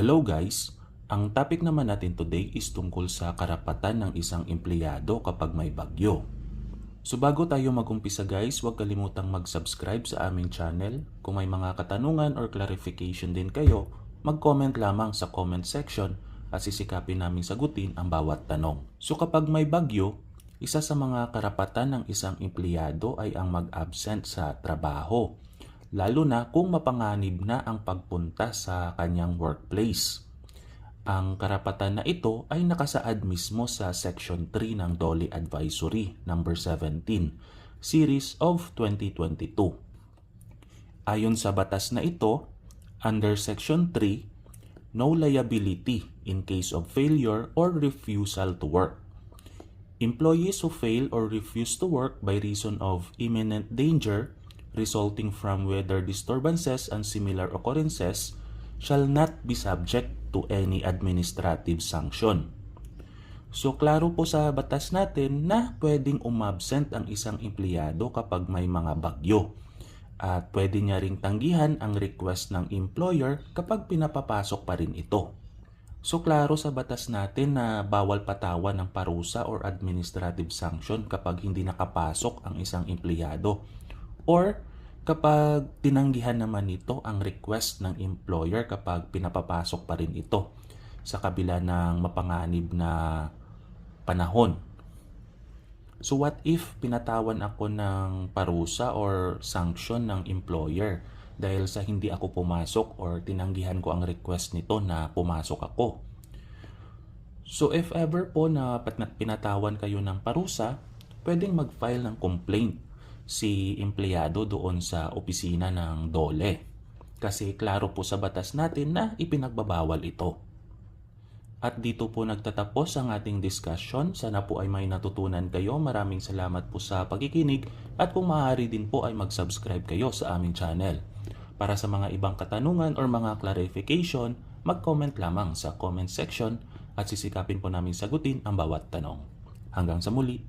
Hello guys! Ang topic naman natin today is tungkol sa karapatan ng isang empleyado kapag may bagyo. So bago tayo magumpisa guys, huwag kalimutang mag-subscribe sa aming channel. Kung may mga katanungan or clarification din kayo, mag-comment lamang sa comment section at sisikapin namin sagutin ang bawat tanong. So kapag may bagyo, isa sa mga karapatan ng isang empleyado ay ang mag-absent sa trabaho, lalo na kung mapanganib na ang pagpunta sa kanyang workplace. Ang karapatan na ito ay nakasaad mismo sa Section 3 ng DOLE Advisory number 17, Series of 2022. Ayon sa batas na ito, under Section 3, no liability in case of failure or refusal to work. Employees who fail or refuse to work by reason of imminent danger resulting from weather disturbances and similar occurrences shall not be subject to any administrative sanction. So klaro po sa batas natin na pwedeng umabsent ang isang empleyado kapag may mga bagyo. At pwede niya ring tanggihan ang request ng employer kapag pinapapasok pa rin ito. So klaro sa batas natin na bawal patawan ng parusa or administrative sanction kapag hindi nakapasok ang isang empleyado. Or kapag tinanggihan naman nito ang request ng employer kapag pinapapasok pa rin ito sa kabila ng mapanganib na panahon. So what if pinatawan ako ng parusa or sanction ng employer dahil sa hindi ako pumasok or tinanggihan ko ang request nito na pumasok ako? So if ever po na pinatawan kayo ng parusa, pwedeng mag-file ng complaint si empleyado doon sa opisina ng DOLE. Kasi klaro po sa batas natin na ipinagbabawal ito. At dito po nagtatapos ang ating discussion. Sana po ay may natutunan kayo. Maraming salamat po sa pagkikinig at kung maaari din po ay mag-subscribe kayo sa aming channel. Para sa mga ibang katanungan or mga clarification, mag-comment lamang sa comment section at sisikapin po namin sagutin ang bawat tanong. Hanggang sa muli!